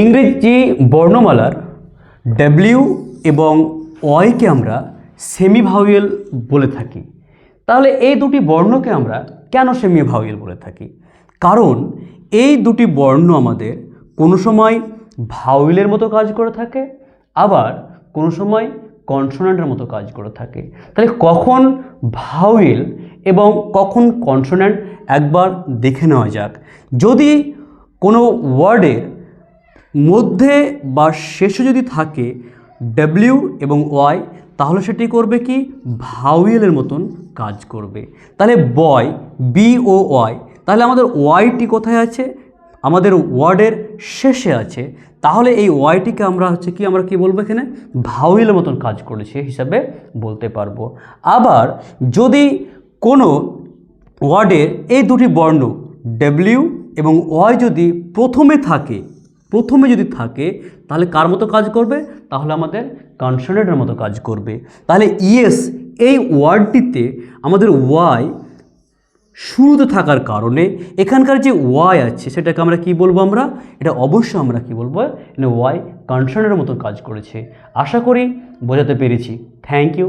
ইংরেজি বর্ণমালার ডাব্লিউ এবং ওয়াইকে আমরা সেমি ভাউয়েল বলে থাকি। তাহলে এই দুটি বর্ণকে আমরা কেন সেমি ভাউয়েল বলে থাকি? কারণ এই দুটি বর্ণ আমাদের কোনো সময় ভাউয়েলের মতো কাজ করে থাকে, আবার কোনো সময় কনসোনান্টের মতো কাজ করে থাকে। তাহলে কখন ভাউয়েল এবং কখন কনসোনান্ট একবার দেখে নেওয়া যাক। যদি কোনো ওয়ার্ডের মধ্যে বা শেষে যদি থাকে ডাব্লিউ এবং ওয়াই তাহলে সেটি করবে কি? ভাউয়েলের মতন কাজ করবে। তাহলে বয় বি ও ওয়াই তাহলে আমাদের ওয়াইটি কোথায় আছে? আমাদের ওয়ার্ডের শেষে আছে। তাহলে এই ওয়াইটিকে আমরা হচ্ছে কি, আমরা কি বলব এখানে? ভাউয়েলের মতন কাজ করেছে হিসাবে বলতে পারব। আবার যদি কোনো ওয়ার্ডের এই দুটি বর্ণ ডাব্লিউ এবং ওয়াই যদি প্রথমে থাকে প্রথমে যদি থাকে, তাহলে কার মতো কাজ করবে? তাহলে আমাদের কনসোনেন্টের মতো কাজ করবে। তাহলে ইয়েস এই ওয়ার্ডটিতে আমাদের ওয়াই শুরুতে থাকার কারণে এখানকার যে ওয়াই আছে, সেটাকে আমরা কি বলব আমরা? এটা অবশ্যই আমরা কি বলব? ওয়াই কনসার্নের মতো কাজ করেছে। আশা করি বোঝাতে পেরেছি। Thank you.